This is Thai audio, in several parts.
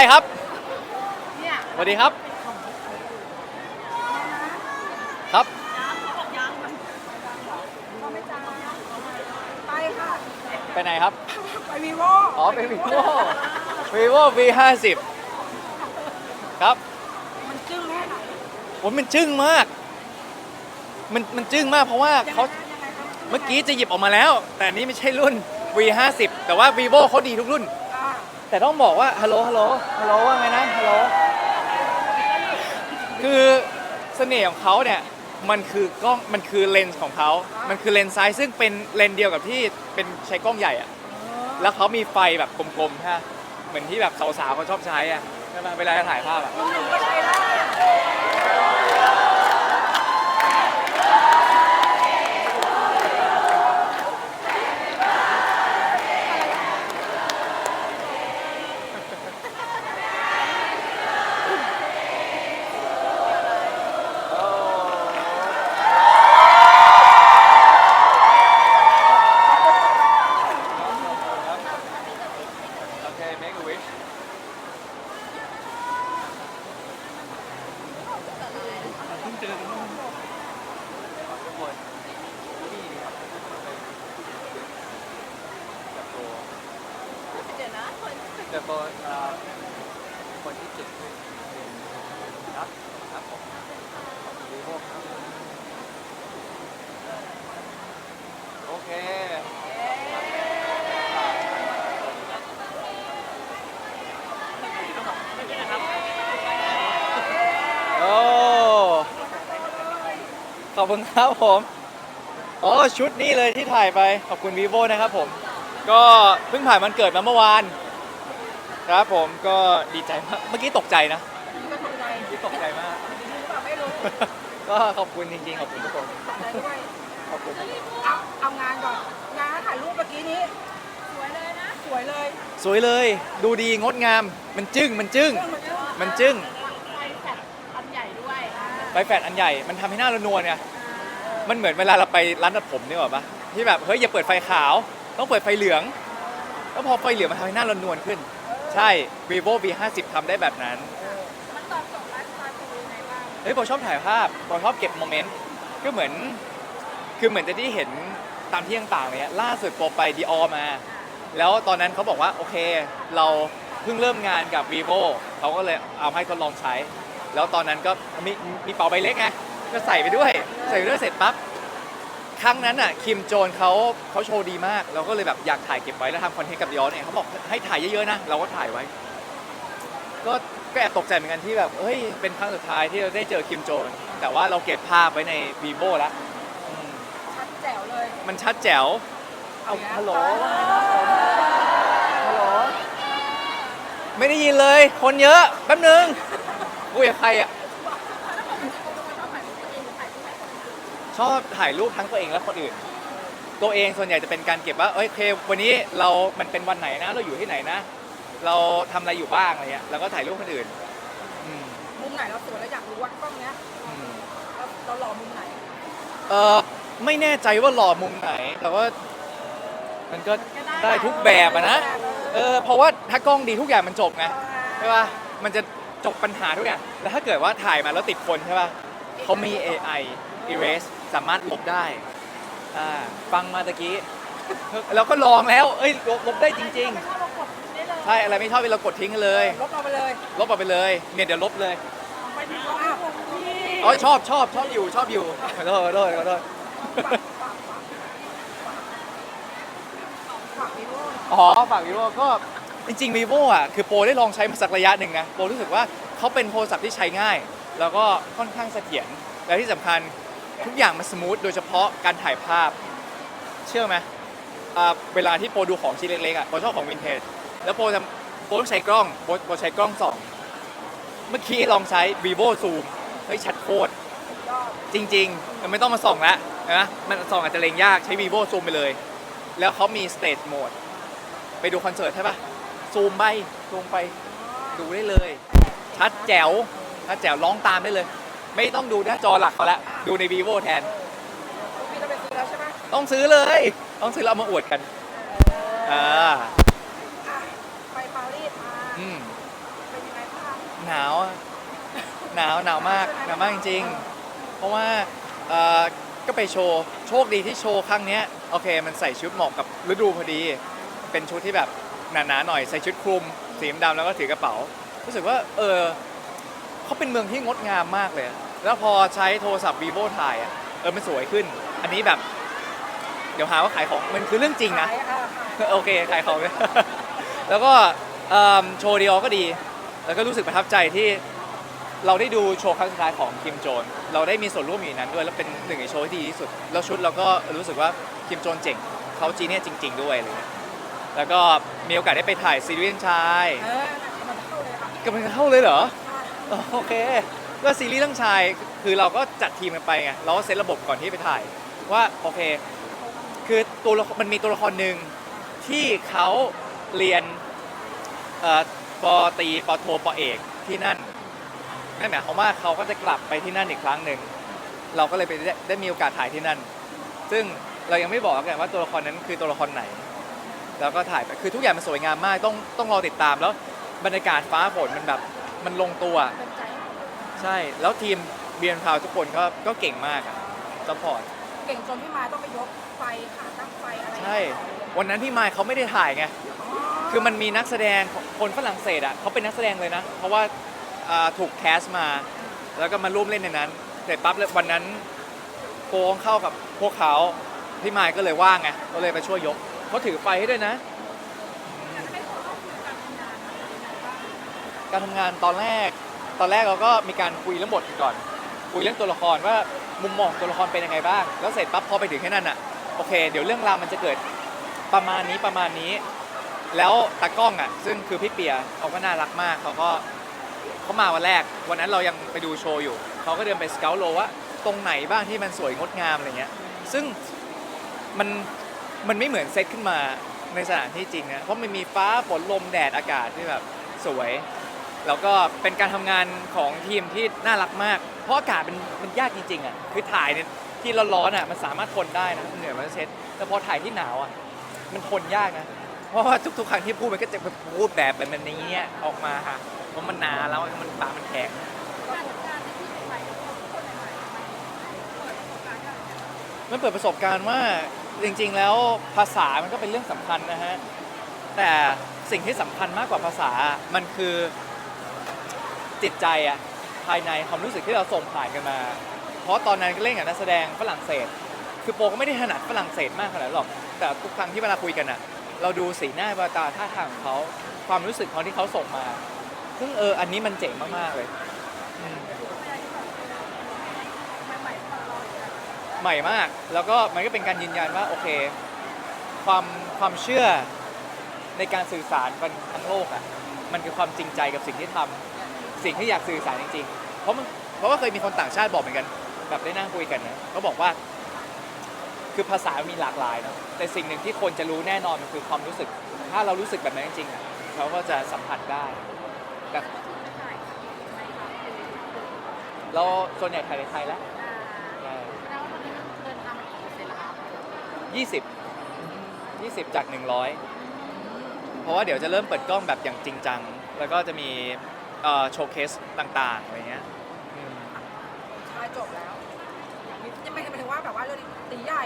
ได้ครับเนี่ยสวัสดีครับ ครับก็ไม่จ้าไปค่ะ ไปไหนครับ ไปวีโวอ๋อเป็น vivo vivo v 5 0ครับ มันจึ้งแค่ไหนผมมันจึ้งมาก มันมันจึ้งมากเพราะว่าเขายังไงคะเมื่อกี้จะหยิบออกมาแล้ว แต่อันนี้ไม่ใช่รุ่น v 5 0แต่ว่า vivo เขาดีทุกรุ่นอ่า แต่ต้องบอกว่าฮัลโหลฮัลโหลฮัลโหลว่าไงนะฮัลโหลคือเสน่ห์ของเขาเนี่ยมันคือกล้องมันคือเลนส์ของเขามันคือเลนส์ซ้ายซึ่งเป็นเลนส์เดียวกับที่เป็นใช้กล้องใหญ่อะแล้วเขามีไฟแบบกลมๆฮะเหมือนที่แบบสาวๆเขาชอบใช้อะใช่ไหมเวลาจะถ่ายภาพอะ หนุ่มก็ใช้ได้ โอเค make a wish เพิ่งเจอกันเมื่อทุกคนนี่ครับกับตัว เดี๋ยวนะ คนกับตัวเอ่อคนที่จุดครับครับผมวีโวครับโอเคโอ้ขอบคุณครับผมอ๋อชุดนี้เลยที่ถ่ายไปขอบคุณ vivo นะครับผม ก็เพิ่งผ่านวันเกิดมาเมื่อวาน ครับผมก็ดีใจมาก เมื่อกี้ตกใจนะก็ตกใจเมื่อกี้ตกใจมากดีหรือเปล่าไม่รู้ก็ขอบคุณจริงๆ ขอบคุณทุกคน ตกใจด้วยขอบคุณ เอาเอางานก่อนงานถ่ายรูปเมื่อกี้นี้ สวยเลยนะ สวยเลยสวยเลย ดูดีงดงาม มันจึ้ง มันจึ้งเรื่องมันจึ้งมันจึ้ง ไฟแฟลชอันใหญ่ด้วยไฟแฟลชอันใหญ่ มันทำให้หน้าเรานวลไง มันเหมือนเวลาเราไปร้านตัดผมนี่หรอปะที่แบบ เฮ้ย อย่าเปิดไฟขาว ต้องเปิดไฟเหลือง แล้วพอไฟเหลืองมันทำให้หน้าเรานวลขึ้น ใช่ vivo v 5 0ทำได้แบบนั้น มันตอบโจทย์ไลฟ์สไตล์คุณยังไงบ้างเฮ้ยโบชอบถ่ายภาพโบชอบเก็บโมเมนต์ ก็เหมือน คือเหมือนจะที่เห็นตามที่ต่างๆเนี่ยล่าสุดโปรไปดีออมา แล้วตอนนั้นเขาบอกว่า โอเค เราเพิ่งเริ่มงานกับ vivo เขาก็เลยเอาให้ทดลองใช้ แล้วตอนนั้นก็มีมีเป๋าใบเล็กไง ก็ใส่ไปด้วย ใส่ไปด้วยเสร็จปั๊บ ครั้งนั้นอะคิมโจนเขาเขาโชว์ดีมาก เราก็เลยแบบอยากถ่ายเก็บไว้แล้วทำคอนเทนต์กับดิออนเนี่ยเขาบอกให้ถ่ายเยอะๆนะเราก็ถ่ายไว้ ก็ก็แอบตกใจเหมือนกันที่แบบเฮ้ยเป็นครั้งสุดท้ายที่เราได้เจอคิมโจนแต่ว่าเราเก็บภาพไว้ใน vivo แล้วอืมชัดแจ๋วเลยมันชัดแจ๋วเอาฮัลโหลฮัลโหลไม่ได้ยินเลย คนเยอะแป๊บนึงคุยกับใครอะ ชอบถ่ายรูปทั้งตัวเองและคนอื่น ตัวเองส่วนใหญ่จะเป็นการเก็บว่าเอ้ยโอเควันนี้เรา มันเป็นวันไหนนะ เราอยู่ที่ไหนนะ เราทำอะไรอยู่บ้างอะไรเงี้ยแล้วก็ถ่ายรูปคนอื่นอืมมุมไหนเราสวยแล้วอยากรู้ว่ากล้องเนี้ยอืมเราเราหล่อมุมไหนเออไม่แน่ใจว่าหล่อมุมไหน แต่ว่า มันก็ได้ทุกแบบอะนะเออเพราะว่าถ้ากล้องดีทุกอย่างมันจบไง ใช่ป่ะ มันจะจบปัญหาทุกอย่าง แล้วถ้าเกิดว่าถ่ายมาแล้วติดคนใช่ป่ะเขามี AI erase สามารถลบได้อ่าฟังมาตะกี้แล้วก็ลองแล้ว เอ้ยลบลบได้จริงไม่ชอบเรากดได้เลยๆใช่ อะไรไม่ชอบเรากดทิ้งกันเลย ลบเราไปเลยลบออกไปเลย เนี่ยเดี๋ยวลบเลย ไปถึงว่าพี่อ๋อชอบชอบชอบอยู่ชอบอยู่ขอโทษขอโทษขอโทษฝากวิโรจน์อ๋อฝาก vivo ก็จริงๆ vivo อะคือโปรได้ลองใช้มาสักระยะหนึ่งนะโปรรู้สึกว่าเขาเป็นโทรศัพท์ที่ใช้ง่าย แล้วก็ค่อนข้างเสถียรและที่สำคัญ ทุกอย่างมันสมูทโดยเฉพาะการถ่ายภาพ เชื่อไหมอ่าเวลาที่โปรดูของชิ้นเล็กๆอะโปรชอบของวินเทจแล้วโปรทำโปรต้องใช้กล้องโปรโปรใช้กล้องส่องเมื่อกี้ลองใช้ vivo zoom เฮ้ยชัดโคตรจริงๆมันไม่ต้องมาส่องแล้วนะมันส่องอาจจะเลงยากใช้ vivo zoom ไปเลย แล้วเขามี stage mode ไปดูคอนเสิร์ตใช่ปะซูมไปซูมไปดูได้เลยชัดแจ๋วชัดแจ๋วร้องตามได้เลย ไม่ต้องดูหน้าจอหลักเขาละดูใน vivo แทน พี่จะไปซื้อแล้วใช่ไหมต้องซื้อเลย ต้องซื้อแล้วเอามาอวดกันอ่าอะไปปารีสมาอืมหนาวอะหนาวหนาวมากหนาวมากจริงๆ เพราะว่าเอ่อก็ไปโชว์โชคดีที่โชว์ครั้งเนี้ยโอเค มันใส่ชุดเหมาะกับฤดูพอดี เป็นชุดที่แบบหนาๆหน่อยใส่ชุดคลุมสีดำแล้วก็ถือกระเป๋า รู้สึกว่าเออ เขาเป็นเมืองที่งดงามมากเลยอะแล้วพอใช้โทรศัพท์ vivo ถ่ายอะเออมันสวยขึ้น อันนี้แบบ เดี๋ยวหาว่าขายของมันคือเรื่องจริงนะขายอะค่ะโอเคขายของแล้วก็เอิ่มโชว์ดีออก็ดี แล้วก็รู้สึกประทับใจที่เราได้ดูโชว์ครั้งสุดท้ายของคิมโจน เราได้มีส่วนร่วมอยู่ในนั้นด้วย แล้วเป็นหนึ่งในโชว์ที่ดีที่สุด แล้วชุดเราก็รู้สึกว่าคิมโจนเจ๋งเขาจีเนี่ยจริง ๆ ด้วยอะไรเลยแล้วก็มีโอกาสได้ไปถ่ายซีรีส์เรื่องชายเออมันเข้าเลยค่ะกำลังจะเข้าเลยเหรอค่ะ โอเค ก็ซีรีส์เรื่องชาย คือเราก็จัดทีมกันไปไง เราก็เซตระบบก่อนที่ไปถ่าย ว่าโอเค คือตัวละครมันมีตัวละครหนึ่งที่เขาเรียนเอ่อปอตรีปอโทปอเอกที่นั่น นั่นหมายความว่าเขาก็จะกลับไปที่นั่นอีกครั้งหนึ่ง เราก็เลยไปได้ได้มีโอกาสถ่ายที่นั่น ซึ่งเรายังไม่บอกกันว่าตัวละครนั้นคือตัวละครไหน แล้วก็ถ่ายไป คือทุกอย่างมันสวยงามมาก ต้องต้องรอติดตามแล้ว บรรยากาศฟ้าฝนมันแบบ มันลงตัว เป็นใจใช่ แล้วทีมเบียนพาวทุกคนก็ก็เก่งมากอะซัพพอร์ต เก่งจนพี่มาต้องไปยกไฟขาตั้งไฟอะไรใช่ วันนั้นพี่มายเขาไม่ได้ถ่ายไงอ๋อคือมันมีนักแสดงของคนฝรั่งเศสอะเขาเป็นนักแสดงเลยนะ เพราะว่าอ่าถูกแคสมา แล้วก็มาร่วมเล่นในนั้น เสร็จปั๊บเลยวันนั้นโกงเข้ากับพวกเขา พี่มายก็เลยว่างไง ก็เลยไปช่วยยกเขาถือไฟให้ด้วยนะ การทำงานตอนแรก ตอนแรกเราก็มีการคุยเรื่องบทกันก่อน คุยเรื่องตัวละครว่ามุมมองตัวละครเป็นยังไงบ้าง แล้วเสร็จปั๊บพอไปถึงแค่นั้นอะโอเค เดี๋ยวเรื่องราวมันจะเกิดประมาณนี้ประมาณนี้ แล้วตากล้องอะ ซึ่งคือพี่เปียเขาก็น่ารักมากเขาก็เขามาวันแรก วันนั้นเรายังไปดูโชว์อยู่เขาก็เดินไปสเกลโลว่าตรงไหนบ้างที่มันสวยงดงามอะไรเงี้ย ซึ่งมันมันไม่เหมือนเซตขึ้นมาในสถานที่จริงนะเพราะมันมีฟ้าฝนลมแดดอากาศที่แบบสวย แล้วก็เป็นการทำงานของทีมที่น่ารักมาก เพราะอากาศมันมันยากจริงๆอะคือถ่ายเนี่ยที่ร้อนๆอะมันสามารถทนได้นะเหนื่อยมันจะเช็ดแต่พอถ่ายที่หนาวอะมันทนยากนะ เพราะว่าทุกๆครั้งที่พูดมันก็จะพูดแบบแบบนี้ออกมาค่ะเพราะมันหนาแล้วมันปากมันแข็งมันเปิดประสบการณ์ว่าจริงๆแล้วภาษามันก็เป็นเรื่องสำคัญนะฮะแต่สิ่งที่สำคัญมากกว่าภาษามันคือ จิตใจอะภายในความรู้สึกที่เราส่งผ่านกันมา เพราะตอนนั้นก็เล่นกับนักแสดงฝรั่งเศส คือโปก็ไม่ได้ถนัดฝรั่งเศสมากขนาดหรอก แต่ทุกครั้งที่เวลาคุยกันอะเราดูสีหน้าแววตาท่าทางของเขาความรู้สึกเขาที่เขาส่งมา ซึ่งเอออันนี้มันเจ๋งมากๆเลยอืมใหม่มาก แล้วก็มันก็เป็นการยืนยันว่าโอเค ความความเชื่อในการสื่อสารกันทั้งโลกอะ มันคือความจริงใจกับสิ่งที่ทำ สิ่งที่อยากสื่อสารจริงๆ เพราะมันเพราะว่าเคยมีคนต่างชาติบอกเหมือนกัน แบบได้นั่งคุยกันนะเขาบอกว่า คือภาษามีหลากหลายเนอะแต่สิ่งหนึ่งที่คนจะรู้แน่นอนมันคือความรู้สึก ถ้าเรารู้สึกแบบนั้นจริงๆอะเขาก็จะสัมผัสได้แบบเราส่วนใหญ่ถ่ายในไทยแล้วใช่ยี่สิบยี่สิบจากหนึ่งร้อยเพราะว่าเดี๋ยวจะเริ่มเปิดกล้องแบบอย่างจริงจัง แล้วก็จะมีเอ่อ โชว์เคสต่างๆอะไรเงี้ยอืมชายจบแล้วจะไม่หมายถึงว่าแบบว่าเรื่องตีใหญ่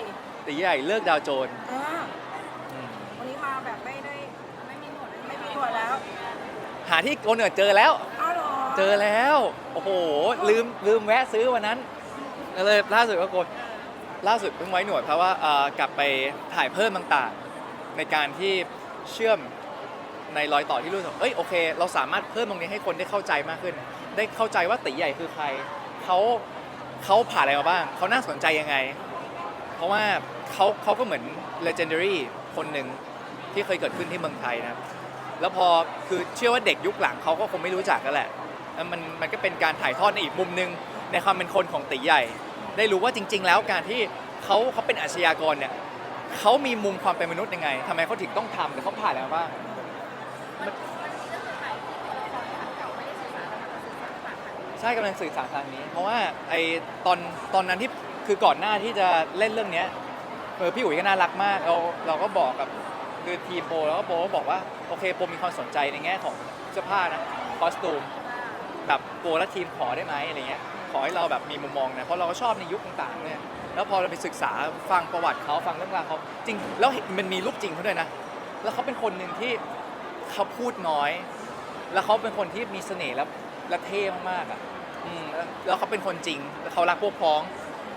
ตีใหญ่เลิกดาวโจนอ่าอืมวันนี้มาแบบไม่ได้ไม่มีหนวดไม่มีหนวดแล้วหาที่โกนเนิร์ดเจอแล้ว อ้าวเหรอเจอแล้ว โอ้โห ลืมลืมแวะซื้อวันนั้นก็เลยล่าสุดก็โกนล่าสุดเพิ่งไว้หนวดเพราะว่าเอ่อกลับไปถ่ายเพิ่มต่างๆ ในการที่เชื่อม ในรอยต่อที่รู้สึกเอ้ยโอเค เราสามารถเพิ่มตรงนี้ให้คนได้เข้าใจมากขึ้น ได้เข้าใจว่าตีใหญ่คือใครเขาเขาผ่านอะไรมาบ้างเขาน่าสนใจยังไง เพราะว่าเขาเขาก็เหมือน legendary คนหนึ่งที่เคยเกิดขึ้นที่เมืองไทยนะแล้วพอคือเชื่อว่าเด็กยุคหลังเขาก็คงไม่รู้จักกันแหละแล้วมันมันก็เป็นการถ่ายทอดในอีกมุมหนึ่งในความเป็นคนของตีใหญ่ ได้รู้ว่าจริง ๆ แล้วการที่เขาเขาเป็นอาชญากรเนี่ยเขามีมุมความเป็นมนุษย์ยังไงทำไมเขาถึงต้องทำแต่เขาผ่านอะไรมาบ้าง ใช่กำลังสื่อสารทางนี้ เพราะว่าไอตอนตอนนั้นที่คือก่อนหน้าที่จะเล่นเรื่องเนี้ยเออพี่อุ๋ยก็น่ารักมากเราเราก็บอกกับคือทีมโปแล้วก็โปก็บอกว่าโอเคโปมีความสนใจในแง่ของเสื้อผ้านะคอสตูมแบบโกและทีมขอได้ไหมอะไรเงี้ยขอให้เราแบบมีมุมมองนะเพราะเราก็ชอบในยุคต่างๆเนี่ยแล้วพอเราไปศึกษาฟังประวัติเขาฟังเรื่องราวเขาจริงแล้วมันมีรูปจริงเขาด้วยนะ แล้วเขาเป็นคนหนึ่งที่ เขาพูดน้อย แล้วเขาเป็นคนที่มีเสน่ห์และและเท่มากๆอะอืมแล้วแล้วเขาเป็นคนจริงแล้วเขารักพวกพ้อง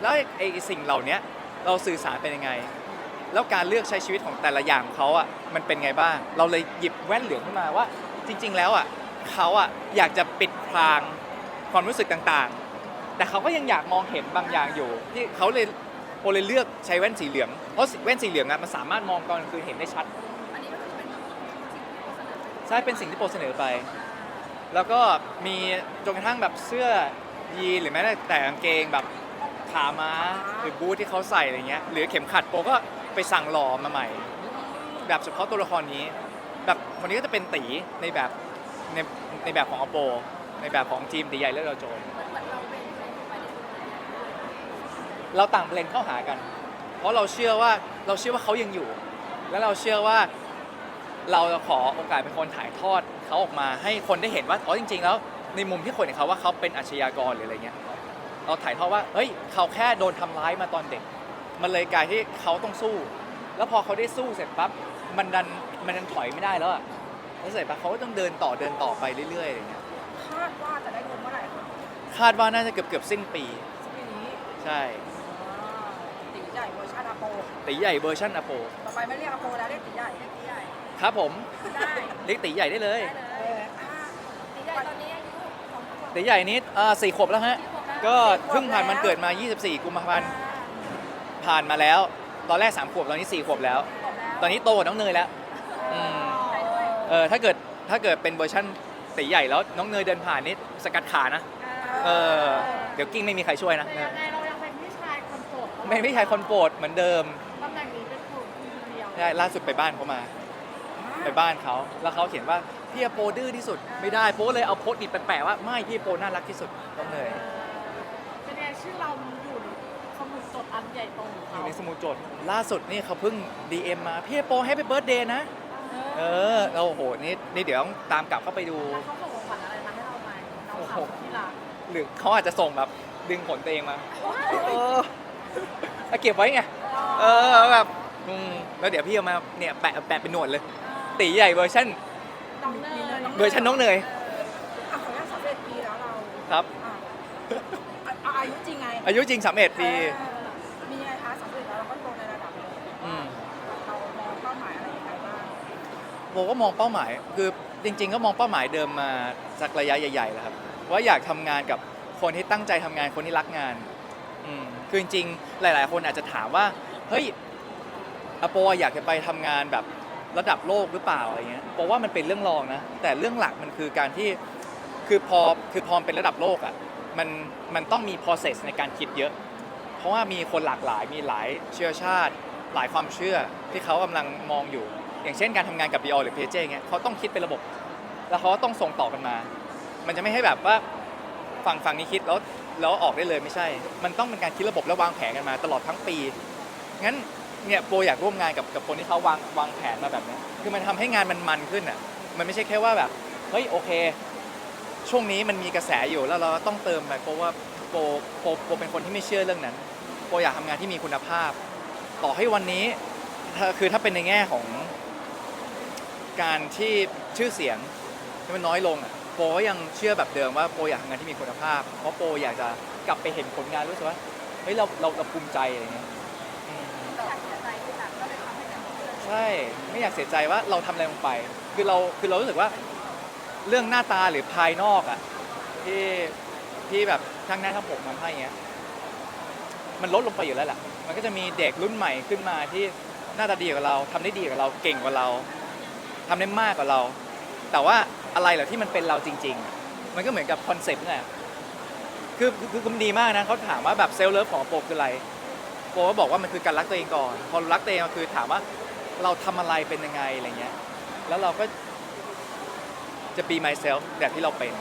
แล้วไอ้ไอ้สิ่งเหล่าเนี้ยเราสื่อสารเป็นยังไง แล้วการเลือกใช้ชีวิตของแต่ละอย่างของเขาอะมันเป็นไงบ้าง เราเลยหยิบแว่นเหลืองขึ้นมาว่า จริง ๆ แล้วอะเขาอะอยากจะปิดพรางความรู้สึกต่างๆ แต่เขาก็ยังอยากมองเห็นบางอย่างอยู่ ที่เขาเลยโปเลยเลือกใช้แว่นสีเหลือง เพราะแว่นสีเหลืองอะมันสามารถมองตอนกลางคืนเห็นได้ชัด อันนี้ก็คือเป็นสิ่งที่โฆษณา ใช่เป็นสิ่งที่โปรเสนอไป แล้วก็มีจนกระทั่งแบบเสื้อยีนหรือแม้แต่กางเกงแบบขาม้าหรือบูทที่เขาใส่อะไรเงี้ยหรือเข็มขัดโปก็ไปสั่งหล่อมาใหม่ แบบเฉพาะตัวละครนี้ แบบคนนี้ก็จะเป็นตีในแบบในในแบบของอโป ในแบบของทีมตีใหญ่เลือดเราโจรเหมือนเราต่างเบลนเข้าหากัน เพราะเราเชื่อว่าเราเชื่อว่าเขายังอยู่ แล้วเราเชื่อว่า เราจะขอโอกาสเป็นคนถ่ายทอดเขาออกมาให้คนได้เห็นว่าอ๋อจริง ๆ แล้วในมุมที่คนเห็นเขาว่าเขาเป็นอาชญากรหรืออะไรเงี้ยเราถ่ายทอดว่าเฮ้ยเขาแค่โดนทำร้ายมาตอนเด็ก มันเลยกลายที่เขาต้องสู้ แล้วพอเขาได้สู้เสร็จปั๊บมันดันมันดันถอยไม่ได้แล้วอะแล้วเสร็จปั๊บเขาก็ต้องเดินต่อเดินต่อไปเรื่อยๆอะไรเงี้ยคาดว่าจะได้ดูเมื่อไหร่คะคาดว่าน่าจะเกือบเกือบๆสิ้นปี ปีนี้ใช่อ่าตีใหญ่เวอร์ชันอาโปตีใหญ่เวอร์ชันอโปต่อไปไม่เรียกอาโปแล้วเรียกตีใหญ่เล็กใหญ่ ครับผมได้เรียกตีใหญ่ได้เลยได้เลเอยออ่าตีใหญ่ตอนนี้อายุของขวบตีใหญ่นี้อ่าสี่ขวบแล้วฮะที่ขวบแล้วก็เพิ่งผ่านมันเกิดมา 24 กุมภาพันธ์ ผ่านมาแล้ว ตอนแรก 3 ขวบ ตอนนี้ 4 ขวบแล้ว ขวบแล้วตอนนี้โตกว่าน้องเนยแล้ว อืมใจด้วยเออ ถ้าเกิด ถ้าเกิดเป็นเวอร์ชันตีใหญ่แล้ว น้องเนยเดินผ่านนี่สกัดขานะ เออ เดี๋ยวกิ้งไม่มีใครช่วยนะ แต่ยังไงเรายังเป็นพี่ชายคนโปรดไม่ไม่ใช่คนโปรดเหมือนเดิม ตำแหน่งนี้เป็นคนเดียว ใช่ล่าสุดไปบ้านเขามา ไปบ้านเขาแล้วเขาเขียนว่าพี่อโปดื้อที่สุดไม่ได้โปเลยเอาโพสต์อิดแปะๆว่าไม่พี่อโปน่ารักที่สุดน้องเนยเป็นไงชื่อเราอยู่ในสมุดจดอันใหญ่โตของอเขายู่ในสมุดจดล่าสุดนี่เขาเพิ่ง DM มาพี่อโปแฮปปี้เบิร์ดเดย์นะ เออเราโอ้โหนี่นี่เดี๋ยวต้องตามกลับเข้าไปดู แล้วเขาส่งของขวัญอะไรมาให้เราไหมน้องสาวที่รักหรือเขาอาจจะส่งแบบดึงขนตัวเองมาเออเอาเก็บไว้ไง เออแบบอืมแล้วเดี๋ยวพี่เอามาเนี่ยแปะแปะเป็นหนวดเลย ตีใหญ่เวอร์ชันน้องเนยเวอร์ชันน้องเนยอะขออนุญาตสำเร็จปีแล้วเราครับ อะอะอะอายุจริงไงอายุจริง31ปีเออมีไงคะสำเร็จแล้วเราก็โตในระดับหนึงอืม เรามองเป้าหมายอะไรยังไงบ้างโบก็มองเป้าหมายคือจริง ๆ ก็มองเป้าหมายเดิมมาสักระยะใหญ่ๆแล้วครับว่าอยากทำงานกับคนที่ตั้งใจทำงานคนที่รักงานอืมคือจริงๆหลาย ๆ คนอาจจะถามว่าเฮ้ยอโปอยากจะไปทำงานแบบ ระดับโลกหรือเปล่าอะไรเงี้ยโปว่ามันเป็นเรื่องรองนะ แต่เรื่องหลักมันคือการที่คือพอคือพอเป็นระดับโลกอะมันมันต้องมี process ในการคิดเยอะ เพราะว่ามีคนหลากหลายมีหลายเชื้อชาติ หลายความเชื่อที่เขากำลังมองอยู่ อย่างเช่นการทำงานกับ b ีออหรือ p เจเงี้ยเขาต้องคิดเป็นระบบ แล้วเขาก็ต้องส่งต่อกันมา มันจะไม่ให้แบบว่าฝั่งฝั่งนี้คิดแล้วแล้วออกได้เลยไม่ใช่ มันต้องเป็นการคิดระบบและวางแผนกันมาตลอดทั้งปี งั้น เนี่ยโปรอยากร่วมงานกับกับคนที่เขาวางวางแผนมาแบบเนี้ยคือมันทำให้งานมันมันขึ้นอะมันไม่ใช่แค่ว่าแบบเฮ้ยโอเค ช่วงนี้มันมีกระแสอยู่แล้วเราต้องเติมไปเพราะว่าโปรโปรโปรเป็นคนที่ไม่เชื่อเรื่องนั้นโปรอยากทำงานที่มีคุณภาพ ต่อให้วันนี้ถ้าคือถ้าเป็นในแง่ของการที่ชื่อเสียงที่มันน้อยลงอะโปรก็ยังเชื่อแบบเดิมว่าโปรอยากทำงานที่มีคุณภาพ เพราะโปรอยากจะกลับไปเห็นผลงานรู้สึกว่าเฮ้ยเราเราเราภูมิใจอะไรเงี้ย ใช่ไม่อยากเสียใจว่าเราทำอะไรลงไป คือเราคือเรารู้สึกว่าเรื่องหน้าตาหรือภายนอกอะที่ที่แบบช่างหน้าช่างผมมันให้เงี้ยมันลดลงไปอยู่แล้วแหละมันก็จะมีเด็กรุ่นใหม่ขึ้นมาที่หน้าตาดีกว่าเราทำได้ดีกว่าเราเก่งกว่าเราทำได้มากกว่าเรา แต่ว่าอะไรเหรอที่มันเป็นเราจริง ๆ มันก็เหมือนกับคอนเซ็ปต์นี่นแหละคือคือคือมันดีมากนะเขาถามว่าแบบเซลล์เลิฟของโปรคืออะไรโปรก็บอกว่ามันคือการรักตัวเองก่อน พอรักตัวเองก็คือถามว่า เราทำอะไรเป็นยังไงอะไรเงี้ย แล้วเราก็จะ be myself แบบที่เราเป็น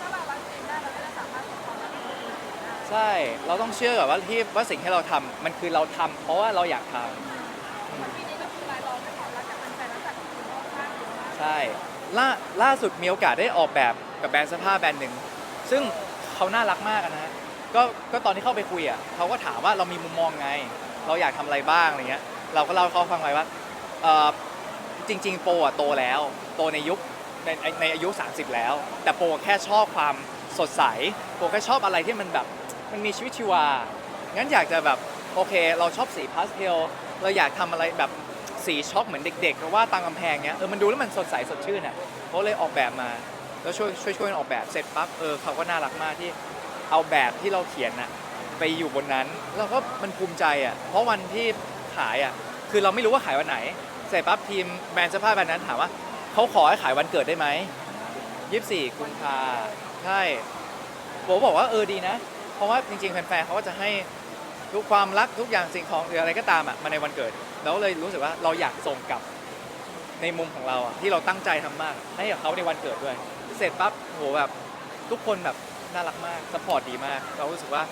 ถ้าเรารักตัวเองได้เราก็จะสามารถส่งความรักให้คนอื่นได้ใช่ เราต้องเชื่อก่อนว่าที่ว่าสิ่งที่เราทำมันคือเราทำเพราะว่าเราอยากทำ เหมือนปีนี้ก็คือรายล้อมด้วยความรักจากแฟนๆและจากคุณพ่อมากเยอะมากใช่ล่าล่าสุดมีโอกาสได้ออกแบบกับแบรนด์เสื้อผ้าแบรนด์หนึ่ง ซึ่งเขาน่ารักมากอะนะฮะก็ก็ตอนที่เข้าไปคุยอะเขาก็ถามว่าเรามีมุมมองไง เราอยากทำอะไรบ้างอะไรเงี้ย เราก็เล่าให้เขาฟังไปว่า เอ่อจริง ๆ โปอะโตแล้ว โตในยุคในในอายุ 30 แล้ว แต่โปแค่ชอบความสดใส โปแค่ชอบอะไรที่มันแบบมันมีชีวิตชีวา งั้นอยากจะแบบโอเค เราชอบสีพาสเทล เราอยากทำอะไรแบบสีช็อกเหมือนเด็กๆหรือว่าตามกำแพงเนี้ยเออมันดูแล้วมันสดใสสดชื่นอะเขาเลยออกแบบมาแล้วช่วยช่วยช่วยกันออกแบบเสร็จปั๊บเออเขาก็น่ารักมากที่เอาแบบที่เราเขียนน่ะไปอยู่บนนั้น แล้วก็มันภูมิใจอะเพราะวันที่ขายอะคือเราไม่รู้ว่าขายวันไหน เสร็จปั๊บทีมแบรนเสื้อผ้าแบรนด์นั้นถามว่าเขาขอให้ขายวันเกิดได้ไหม24กุมภาใช่ผมบอกว่าเออดีนะ เพราะว่าจริงๆแฟนๆเขาก็จะให้ทุกความรักทุกอย่างสิ่งของหรืออะไรก็ตามอะมาในวันเกิดแล้วเลยรู้สึกว่าเราอยากส่งกลับในมุมของเราอะที่เราตั้งใจทำมาก ให้กับเขาในวันเกิดด้วย เสร็จปั๊บโหแบบทุกคนแบบน่ารักมากสปอร์ตดีมาก เรารู้สึกว่า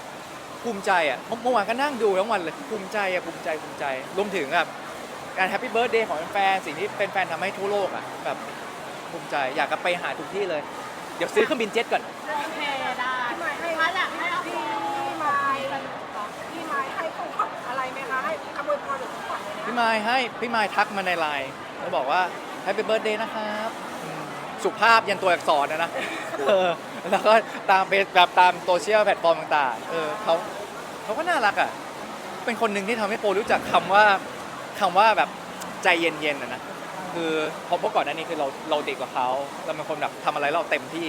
ภูมิใจอะเมื่อวานก็นั่งดูทั้งวันเลยภูมิใจอะภูมิใจภูมิใจรวมถึงแบบ การแฮปปี้เบิร์ดเดย์ของแฟนๆสิ่งที่เป็นแฟนๆทำให้ทั่วโลกอะแบบภูมิใจอยากจะไปหาทุกที่เลย เดี๋ยวซื้อเครื่องบินเจ็ตก่อน โอเคได้พี่ไม้ให้ถ้าอยากให้เอาพี่ของไม้พี่ไม้ให้ของขวัญอะไรไหมคะให้ขโมยพรหรือของขวัญเลยนะพี่ไม้ให้พี่ไม้ทักมาในไลน์แล้วบอกว่า Happy Birthday นะครับอืมสุภาพยันตัวอักษรนะนะเออแล้วก็ตามไปแบบตามโซเชียลแพลตฟอร์มต่างๆเออเขาเขาก็น่ารักอะ เป็นคนหนึ่งที่ทำให้โปรรู้จักคำว่า คำว่าแบบใจเย็นๆนะนะคือเพราะเพราะก่อนหน้านี้คือเราเราเด็กกว่าเขาเราเป็นคนแบบทำอะไรเราเต็มที่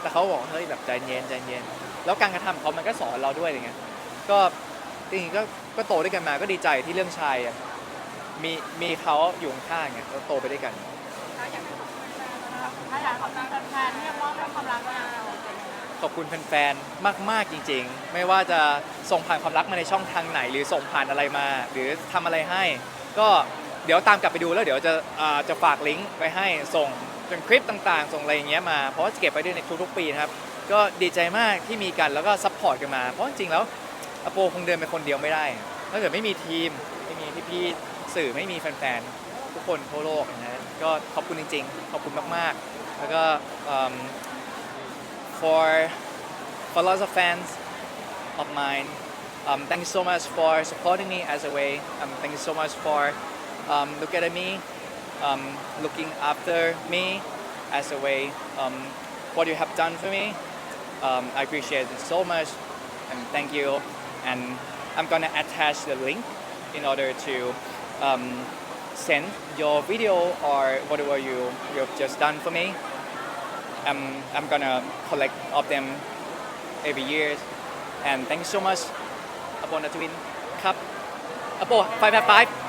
แต่เขาบอกเฮ้ยแบบใจเย็นใจเย็น แล้วการกระทำของเขามันก็สอนเราด้วยอะไรเงี้ยก็จริงๆก็ก็โตด้วยกันมาก็ดีใจที่เรื่องชายอะมีมีเขาอยู่ข้างๆไงเราโตไปด้วยกันถ้าอยากให้ขอบคุณแฟนๆนะครับถ้าอยากขอบคุณแฟนๆที่มอบให้ความรักเราขอบคุณแฟนๆ มากๆ จริง ๆ ไม่ว่าจะส่งผ่านความรักมาในช่องทางไหน หรือส่งผ่านอะไรมา หรือทำอะไรให้ ก็เดี๋ยวตามกลับไปดูแล้วเดี๋ยวจะอ่าจะฝากลิงก์ไปให้ส่งเป็นคลิปต่างๆ ส่งอะไรอย่างเงี้ยมาเพราะว่าจะเก็บไปด้วยในทุกๆปีนะครับก็ดีใจมากที่มีกันแล้วก็ซัพพอร์ตกันมา เพราะจริงๆแล้วอโปคงเดินไปคนเดียวไม่ได้ ถ้าเกิดไม่มีทีมไม่มีพี่ๆสื่อไม่มีแฟนๆทุกคนทั่วโลกนะฮะก็ขอบคุณจริง ๆ ขอบคุณมากๆ แล้วก็อืม for for lots of fans of mine. Um, thank you so much for supporting me as a way. Um, thank you so much for um, looking at me, um, looking after me as a way. Um, what you have done for me, um, I appreciate it so much, and thank you. And I'm gonna attach the link in order to send your video or whatever you you've just done for me. I'm, I'm gonna collect of them every year. And thank you so much, Apo Natwin. Cup. Apo, 555.